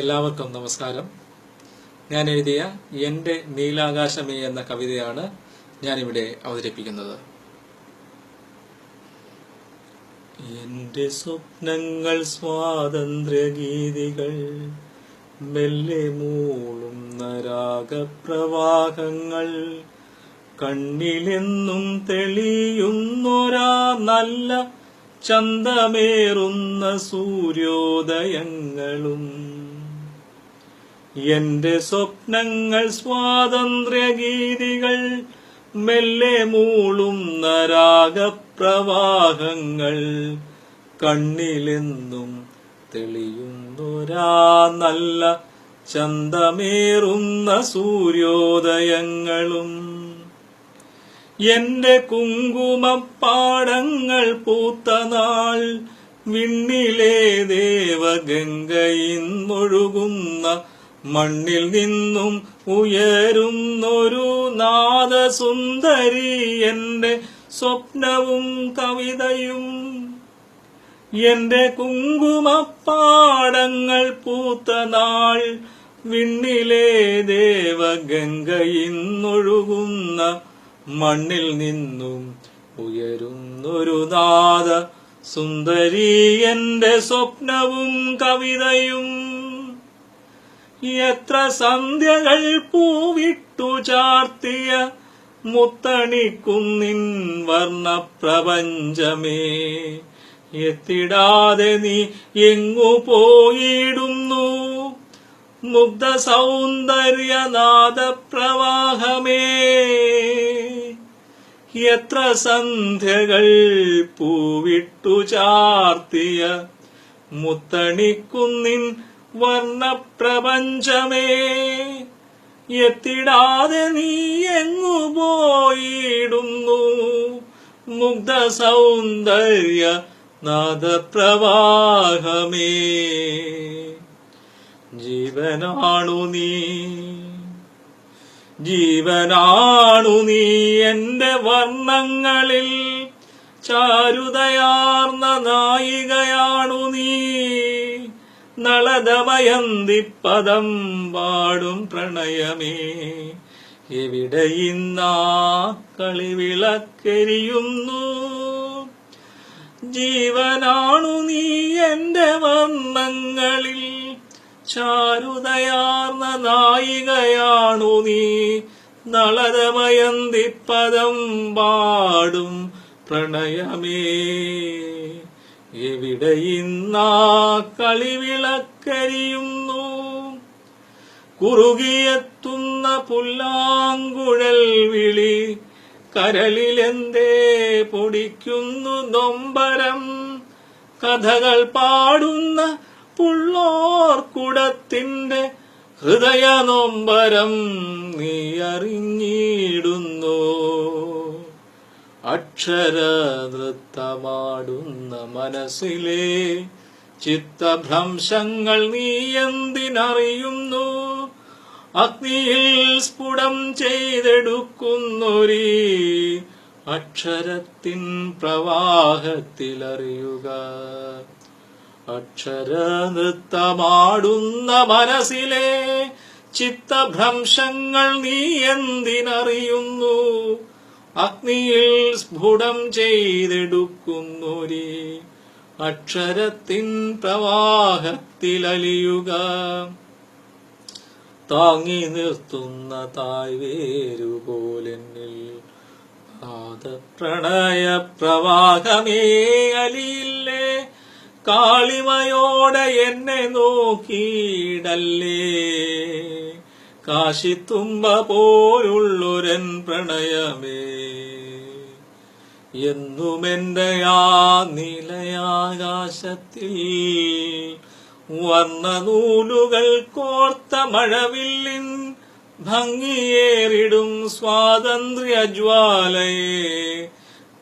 എല്ലാവർക്കും നമസ്കാരം. ഞാൻ എഴുതിയ എന്റെ നീലാകാശമേ എന്ന കവിതയാണ് ഞാനിവിടെ അവതരിപ്പിക്കുന്നത്. എന്റെ സ്വപ്നങ്ങൾ സ്വാതന്ത്ര്യഗീതികൾ മെല്ലെ മൂളുന്ന രാഗപ്രവാഹങ്ങൾ കണ്ണിലെന്നും തെളിയുന്നൊരാ നല്ല ചന്തമേറുന്ന സൂര്യോദയങ്ങളും എന്റെ സ്വപ്നങ്ങൾ സ്വാതന്ത്ര്യഗീതികൾ മെല്ലെ മൂളുന്ന രാഗപ്രവാഹങ്ങൾ കണ്ണിലെന്നും തെളിയുന്നൊരാ നല്ല ചന്തമേറുന്ന സൂര്യോദയങ്ങളും. എന്റെ കുങ്കുമപ്പാടങ്ങൾ പൂത്ത നാൾ വിണ്ണിലെ ദേവഗംഗയിന്നൊഴുകുന്ന മണ്ണിൽ നിന്നും ഉയരുന്നൊരു നാദസുന്ദരി എന്റെ സ്വപ്നവും കവിതയും. എന്റെ കുങ്കുമപ്പാടങ്ങൾ പൂത്ത നാൾ വിണ്ണിലെ ദേവഗംഗയിന്നൊഴുകുന്ന മണ്ണിൽ നിന്നും ഉയരുന്നൊരു നാദ സുന്ദരി എന്റെ സ്വപ്നവും കവിതയും. എത്ര സന്ധ്യകൾ പൂവിട്ടു ചാർത്തിയ മുത്തണിക്കുന്നിൻ വർണപ്രപഞ്ചമേ. എത്തിടാതെ നീ എങ്ങു പോയിടുന്നു? മുഗ്ധ സൗന്ദര്യനാദ പ്രവാഹമേ എത്ര സന്ധ്യകൾ പൂവിട്ടു ചാർത്തിയ മുത്തണിക്കുന്നിൻ വർണപ്രപഞ്ചമേ എത്തിടാതെ നീ എങ്ങു പോയിടുന്നു? മുഗ്ധ സൗന്ദര്യ നാദപ്രവാഹമേ ജീവനാണു നീ. ജീവനാണു നീ എന്റെ വർണങ്ങളിൽ ചാരുതയാർന്ന നായികയാണു നീ നളദമയന്തിപ്പദം പാടും പ്രണയമേ. എവിടെ കളിവിളക്കരിയുന്നു? ജീവനാണു നീ എന്റെ വർണങ്ങളിൽ. ചാരുതയാർന്ന നായികയാണു നീ. നളതമയന്തിപ്പദം പാടും പ്രണയമേ. എവിടെ ഇന്നാ കളിവിളക്കരിയുന്നു? കുറുകിയെത്തുന്ന പുല്ലാങ്കുഴൽ വിളി കരളിലെന്തേ പൊടിക്കുന്നു നൊമ്പരം? കഥകൾ പാടുന്ന പുള്ളോർക്കുടത്തിന്റെ ഹൃദയ നൊമ്പരം നീ അറിഞ്ഞിടുന്നു. അക്ഷര നൃത്തമാടുന്ന മനസ്സിലെ ചിത്തഭ്രംശങ്ങൾ നീ എന്തിനറിയുന്നു? അഗ്നിയിൽ സ്ഫുടം ചെയ്തെടുക്കുന്നൊരീ അക്ഷരത്തിൻ പ്രവാഹത്തിലറിയുക. അക്ഷര നൃത്തമാടുന്ന മനസ്സിലെ ചിത്തഭ്രംശങ്ങൾ നീ എന്തിനറിയുന്നു? അഗ്നിയിൽ സ്ഫുടം ചെയ്തെടുക്കുന്നൊരേ അക്ഷരത്തിൻ പ്രവാഹത്തിലലിയുക. താങ്ങി നിർത്തുന്ന തായ്വേരുപോലെന്നിൽ പ്രണയ പ്രവാഹമേ അലിയില്ലേ? കാളിമയോടെ എന്നെ നോക്കിയിടല്ലേ? കാശിത്തുമ്പ പോലുള്ളൊരൻ പ്രണയമേ. എന്നുമെന്റെ ആ നിലയാകാശത്തിൽ വർണനൂലുകൾ കോർത്ത മഴവില്ലിൻ ഭംഗിയേറിടും സ്വാതന്ത്ര്യ ജ്വാലയെ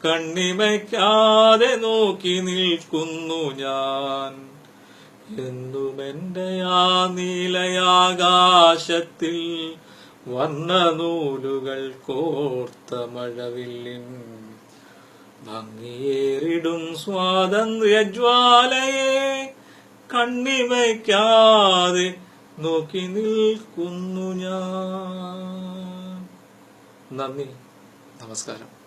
കണ്ണിമയ്ക്കാതെ നോക്കി നിൽക്കുന്നു ഞാൻ. എന്നുമെന്റെ ആ നീലയാകാശത്തിൽ വർണനൂലുകൾ കോർത്ത മഴവില്ലിൻ. ഭംഗിയേറിടും സ്വാതന്ത്ര്യജ്വാലയെ കണ്ണിവയ്ക്കാതെ നോക്കി നിൽക്കുന്നു ഞാൻ. നന്ദി. നമസ്കാരം.